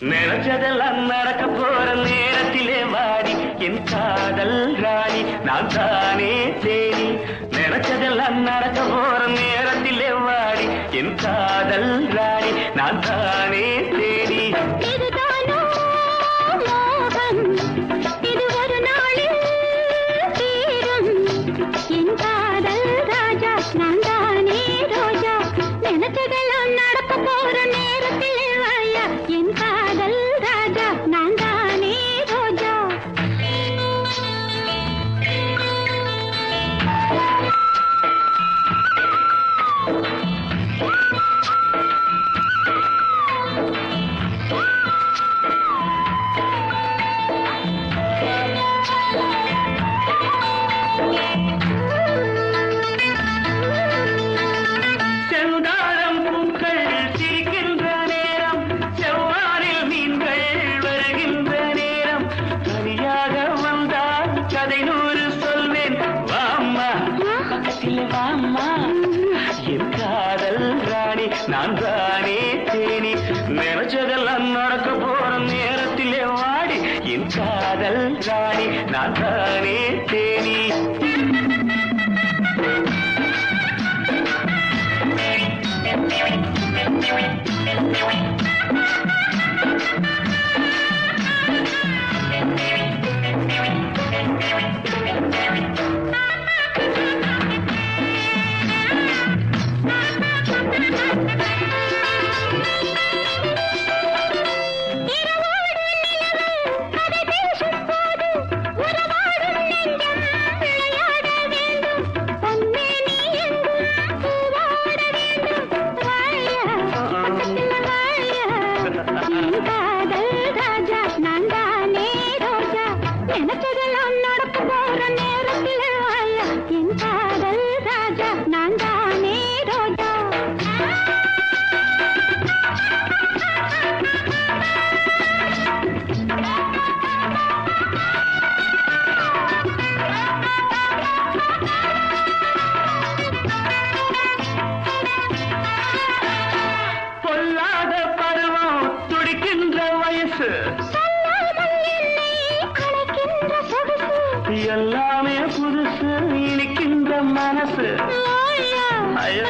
நினைச்சதெல்லாம் நடக்க போற நேரத்திலே வாடி. என் காதல் ராணி நான் தானே தேடி நினைச்சதெல்லாம் நடக்க போற நேரத்திலே வாடி. என் காதல் ராணி நான் தானே தேடி நினைச்சதெல்லாம் நடக்க போற நேரத்திலே வாடி என் காதல் ராணி நான் தானே தேனி Thank you. எனக்கு காற்று எல்லாமே புதுசு இனிக்கின்ற மனசு. ஐயா.